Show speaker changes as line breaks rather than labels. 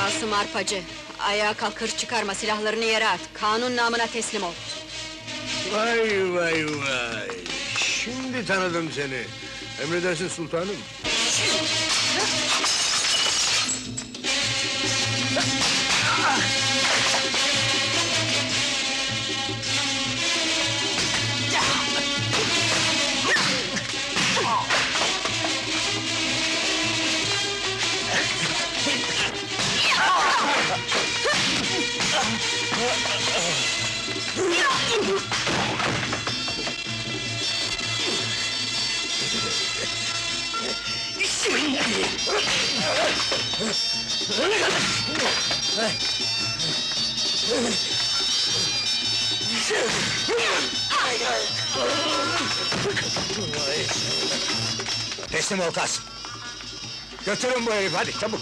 Masum arpacı, ayağa kalk hırs çıkarma, silahlarını yere at. Kanun namına teslim ol.
Vay vay vay! Şimdi tanıdım seni. Emredersin sultanım.
Teslim ol Kas. Götürün bu herifi hadi çabuk.